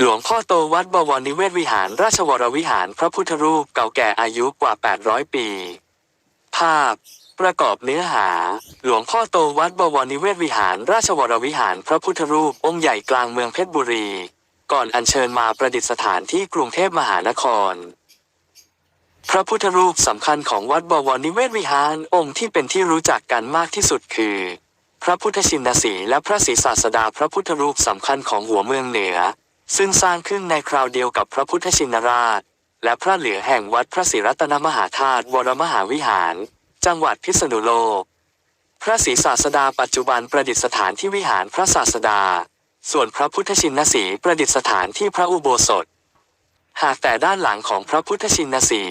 หลวงพ่อโตวัดบวรนิเวศวิหารราชวรวิหารพระพุทธรูปเก่าแก่อายุกว่า 800 ปี ภาพ ประกอบเนื้อหา หลวงพ่อโตวัดบวรนิเวศวิหารราชวรวิหารพระพุทธรูปองค์ใหญ่กลางเมืองเพชรบุรี ก่อนอัญเชิญมาประดิษฐานที่กรุงเทพมหานคร พระพุทธรูปสำคัญของวัดบวรนิเวศวิหารองค์ที่เป็นที่รู้จักกันมากที่สุดคือ พระพุทธชินสีและพระศรีศาสดาพระพุทธรูปสำคัญของหัวเมืองเหนือ ซึ่งสร้างขึ้นในคราวเดียวกับพระพุทธชินราช และพระเหลือแห่งวัดพระศรีรัตนมหาธาตุวรมหาวิหาร จังหวัดพิษณุโลก พระศรีศาสดาปัจจุบันประดิษฐานที่วิหารพระศาสดา ส่วนพระพุทธชินสีประดิษฐานที่พระอุโบสถ หากแต่ด้านหลังของพระพุทธชินสี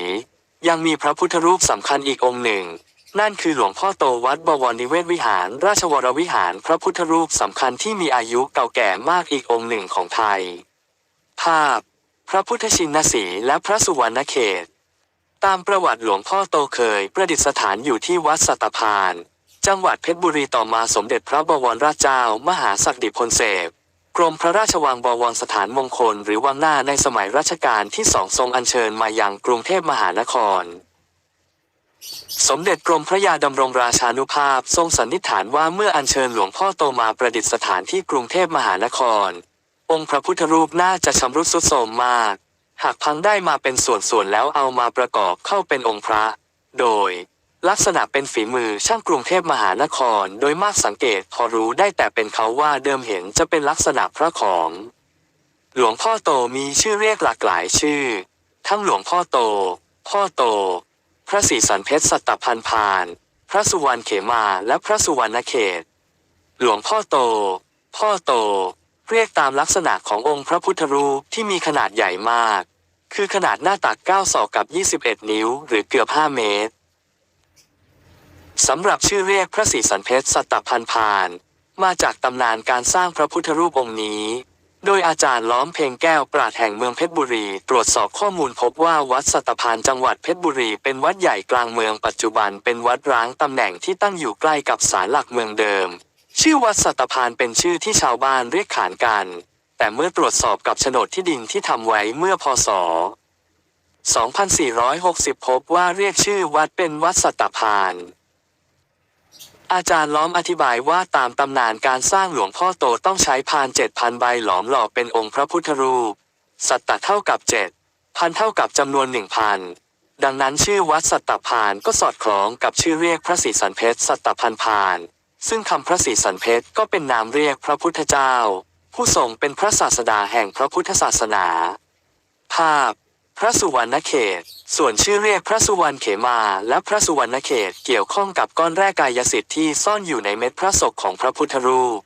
ยังมีพระพุทธรูปสำคัญอีกองค์หนึ่ง นั่นคือหลวงพ่อโตวัดบวรนิเวศวิหาร ราชวรวิหารพระพุทธรูปสำคัญที่มีอายุเก่าแก่มากอีกองค์หนึ่งของไทย ภาพ พระพุทธชินสีและพระสุวรรณเขต ตามประวัติหลวงพ่อโตเคยประดิษฐานอยู่ที่วัดสัตพาน จังหวัดเพชรบุรีต่อมาสมเด็จพระบวรราชเจ้า มหาศักดิพลเสพกรมพระราชวังบวรสถานมงคลหรือวังหน้าในสมัยรัชกาลที่สองทรงอัญเชิญมายังกรุงเทพมหานคร สมเด็จกรมพระยาดำรงราชานุภาพทรงสันนิษฐานว่าเมื่ออัญเชิญหลวงพ่อโตมาประดิษฐานที่กรุงเทพมหานคร องค์พระพุทธรูปน่าจะชำรุดทรุดโทรมมาก หากพังได้มาเป็นส่วนๆแล้วเอามาประกอบเข้าเป็นองค์พระ โดย ลักษณะเป็นฝีมือช่างกรุงเทพมหานคร โดยมากสังเกตพอรู้ได้แต่เป็นเขาว่าเดิมเห็นจะเป็นลักษณะพระของ หลวงพ่อโตมีชื่อเรียกหลากหลายชื่อ ทั้งหลวงพ่อโต พ่อโต พระศรีสันเพชรสัตตพันพาน พระสุวรรณเขมาและพระสุวรรณเขต หลวงพ่อโต พ่อโต เรียกตามลักษณะขององค์พระพุทธรูปที่มีขนาดใหญ่มาก คือขนาดหน้าตัก 9 ศอกกับ 21 นิ้ว หรือเกือบ 5 เมตรสำหรับชื่อเรียกพระศรีสันเพชรสัตตพันพาน มาจากตำนานการสร้างพระพุทธรูปองค์นี้ โดยอาจารย์ล้อมเพลงแก้วปราดแห่งเมืองเพชรบุรี ตรวจสอบข้อมูลพบว่าวัดสัตพานจังหวัดเพชรบุรี เป็นวัดใหญ่กลางเมืองปัจจุบันเป็นวัดร้างตำแหน่งที่ตั้งอยู่ใกล้กับศาลหลักเมืองเดิม ชื่อวัดสัตพานเป็นชื่อที่ชาวบ้านเรียกขานกัน แต่เมื่อตรวจสอบกับโฉนดที่ดินที่ทำไว้เมื่อพศ 2460 พบว่าเรียกชื่อวัดเป็นวัดสัตพาน อาจารย์ล้อมอธิบายว่าตามตำนานการสร้างหลวงพ่อโตต้องใช้พานเจ็ดพันใบหลอมหล่อเป็นองค์พระพุทธรูป สัตตะเท่ากับเจ็ดพันเท่ากับจำนวนหนึ่งพันดังนั้นชื่อวัดสัตตพานก็สอดคล้องกับชื่อเรียกพระศรีสันเพชรสัตตพันพาน ซึ่งคำพระศรีสันเพชรก็เป็นนามเรียกพระพุทธเจ้า ผู้ทรงเป็นพระศาสดาแห่งพระพุทธศาสนา ภาพ พระสุวรรณเขต ส่วนชื่อเรียกพระสุวรรณเขมาและพระสุวรรณเขตเกี่ยวข้องกับก้อนแร่กายสิทธิ์ที่ซ่อนอยู่ในเม็ดพระศกของพระพุทธรูป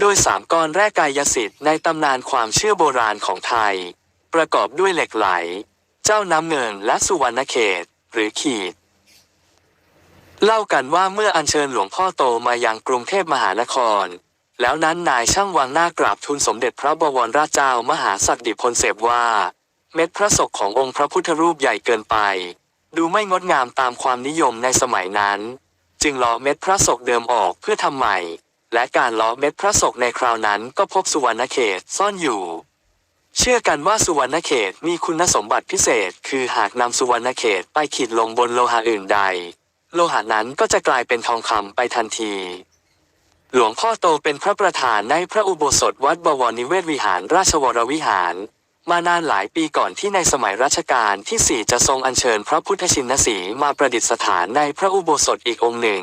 โดยสามก้อนแร่กายสิทธิ์ในตำนานความเชื่อโบราณของไทย ประกอบด้วยเหล็กไหล เจ้าน้ำเงินและสุวรรณเขต หรือขีด เล่ากันว่าเมื่ออัญเชิญหลวงพ่อโตมายังกรุงเทพมหานคร แล้วนั้นนายช่างวังหน้ากราบทูลสมเด็จพระบวรราชเจ้ามหาศักดิพลเสพว่า เม็ดพระศกขององค์พระพุทธรูปใหญ่เกินไป ดูไม่งดงามตามความนิยมในสมัยนั้น จึงล้อเม็ดพระศกเดิมออกเพื่อทำใหม่ และการล้อเม็ดพระศกในคราวนั้นก็พบสุวรรณเขตซ่อนอยู่ เชื่อกันว่าสุวรรณเขตมีคุณสมบัติพิเศษ คือหากนำสุวรรณเขตไปขีดลงบนโลหะอื่นใด โลหะนั้นก็จะกลายเป็นทองคำไปทันทีหลวงพ่อโตเป็นพระประธานในพระอุโบสถวัดบวรนิเวศวิหารราชวรวิหาร มานานหลายปีก่อนที่ในสมัยรัชกาลที่สี่จะทรงอัญเชิญพระพุทธชินสีมาประดิษฐานในพระอุโบสถอีกองค์หนึ่ง